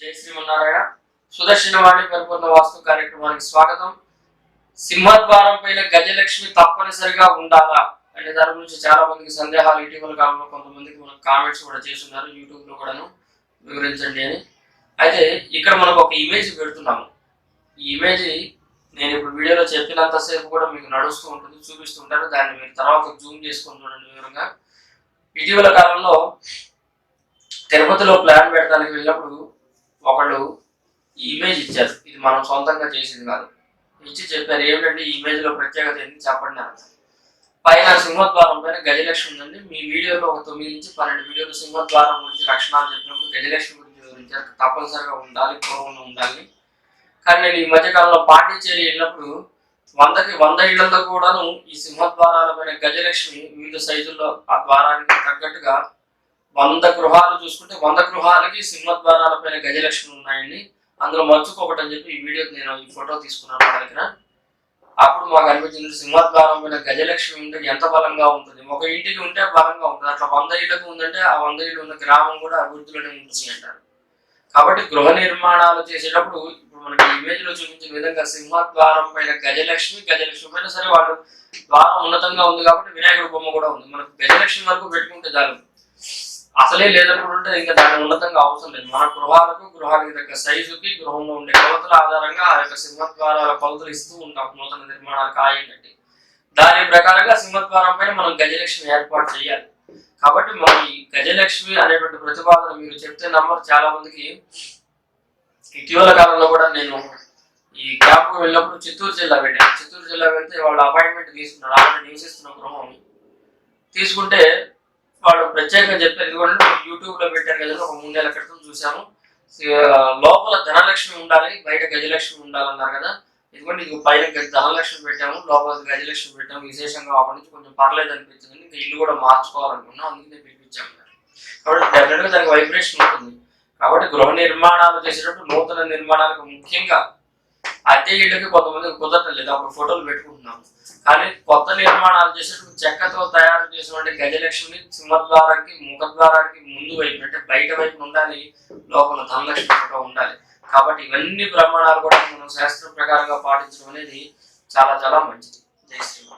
జై శ్రీమన్నారాయణ. సుదర్శనవాణి పరిపూర్ణ వాస్తు కార్యక్రమానికి స్వాగతం. సింహద్వారం పైన గజలక్ష్మి తప్పనిసరిగా ఉండాలా అనే దాని గురించి చాలా మందికి సందేహాలు ఇటీవల కాలంలో కొంతమందికి మనకు కామెంట్స్ కూడా చేస్తున్నారు యూట్యూబ్లో కూడాను వివరించండి అని. అయితే ఇక్కడ మనకు ఒక ఇమేజ్ పెడుతున్నాము. ఈ ఇమేజ్ నేను ఇప్పుడు వీడియోలో చెప్పినంతసేపు కూడా మీకు నడుస్తూ ఉంటుంది చూపిస్తుంటారు దాన్ని మీరు తర్వాత జూమ్ చేసుకొని చూడండి వివరంగా. ఇటీవల కాలంలో తిరుపతిలో ప్లాన్ పెట్టడానికి వెళ్ళినప్పుడు ఒకళ్ళు ఈ ఇమేజ్ ఇచ్చారు. ఇది మనం సొంతంగా చేసింది కాదు. ఇచ్చి చెప్పారు. ఏమిటంటే ఈ ఇమేజ్లో ప్రత్యేకత ఏంటి చెప్పండి అన్నారు. పైన సింహద్వారం పైన గజలక్ష్మి ఉందండి. మీ వీడియోలో ఒక తొమ్మిది నుంచి పన్నెండు వీడియోలు సింహద్వారం గురించి లక్షణాలు చెప్పినప్పుడు గజలక్ష్మి గురించి వివరించారు. తప్పనిసరిగా ఉండాలి పూర్వంలో ఉండాలి. కానీ నేను ఈ మధ్యకాలంలో పాండిచ్చేరి వెళ్ళినప్పుడు వందకి వంద ఇళ్ళలో కూడాను ఈ సింహద్వారాల పైన గజలక్ష్మి వివిధ సైజుల్లో ఆ ద్వారానికి తగ్గట్టుగా వంద గృహాలు చూసుకుంటే వంద గృహాలకి సింహద్వారాల పైన గజలక్ష్మి ఉన్నాయండి. అందులో మచ్చుకు ఒకటి అని చెప్పి ఈ వీడియో నేను ఈ ఫోటో తీసుకున్నాను మా దగ్గర. అప్పుడు మాకు అనిపించింది సింహద్వారం పైన గజలక్ష్మి ఉంటే ఎంత బలంగా ఉంటుంది. ఒక ఇంటికి ఉంటే బలంగా ఉంటుంది. అట్లా వంద ఇళ్ళకు ఉందంటే ఆ వంద ఇళ్ళు ఉన్న గ్రామం కూడా అభివృద్ధిలోనే ఉంటుంది అంటారు. కాబట్టి గృహ నిర్మాణాలు చేసేటప్పుడు ఇప్పుడు మనకి ఇమేజ్లో చూపించిన విధంగా సింహద్వారం పైన గజలక్ష్మి గజలక్ష్మి పైన సరే వాళ్ళు ద్వారం ఉన్నతంగా ఉంది కాబట్టి వినాయకుడి బొమ్మ కూడా ఉంది. మనకు గజలక్ష్మి వరకు పెట్టుకుంటే చాలు. అసలే లేనప్పుడు ఉంటే ఇంకా దాని ఉన్నతంగా అవసరం లేదు. మన గృహాలకు గృహానికి తగ్గ సైజుకి గృహంలో ఉండే కొలతల ఆధారంగా ఆ యొక్క సింహద్వారాల కొలతలు ఇస్తూ ఉంటాం. నూతన నిర్మాణాలకు ఆయండి దాని ప్రకారంగా సింహద్వారం పైన మనం గజలక్ష్మి ఏర్పాటు చేయాలి. కాబట్టి మనం ఈ గజలక్ష్మి అనేటువంటి ప్రతిపాదన మీరు చెప్తే నమ్మరు. చాలా మందికి ఇటీవల కాలంలో కూడా నేను ఈ క్యాంప్కు వెళ్ళినప్పుడు చిత్తూరు జిల్లా వెళ్ళాను. చిత్తూరు జిల్లా వెళ్తే వాళ్ళు అపాయింట్మెంట్ తీసుకున్నారు. ఆల్రెడీ నివసిస్తున్న గృహం. తీసుకుంటే వాళ్ళు ప్రత్యేకంగా చెప్పారు ఇదిగోండి యూట్యూబ్లో పెట్టారు కదా ఒక మూడు నెలల క్రితం చూసాము లోపల ధనలక్ష్మి ఉండాలి బయట గజలక్ష్మి ఉండాలన్నారు కదా. ఇదిగోండి ఇది పైన ధనలక్ష్మి పెట్టాము లోపల గజలక్ష్మి పెట్టాము విశేషంగా అప్పటి నుంచి కొంచెం పర్లేదు అనిపించింది ఇంకా ఇల్లు కూడా మార్చుకోవాలనుకున్నాం అందుకే పిలిపించాము కాబట్టి డెఫినెట్గా దానికి వైబ్రేషన్ ఉంటుంది. కాబట్టి గృహ నిర్మాణాలు చేసేటప్పుడు నూతన నిర్మాణాలకు ముఖ్యంగా అద్దె ఇళ్ళకి కొంతమంది కుదరటం లేదు. అప్పుడు ఫోటోలు పెట్టుకుంటున్నాం కానీ కొత్త నిర్మాణాలు చేసేటప్పుడు చెక్కతో తయారు చేసినటువంటి గజలక్ష్మి సింహద్వారానికి ముఖద్వారానికి ముందు వైపు అంటే బయట వైపు ఉండాలి లోపల ధనలక్ష్మి ఫోటో ఉండాలి. కాబట్టి ఇవన్నీ ప్రమాణాలు కూడా మనం శాస్త్ర ప్రకారంగా పాటించడం అనేది చాలా చాలా మంచిది. జై శ్రీరామ్.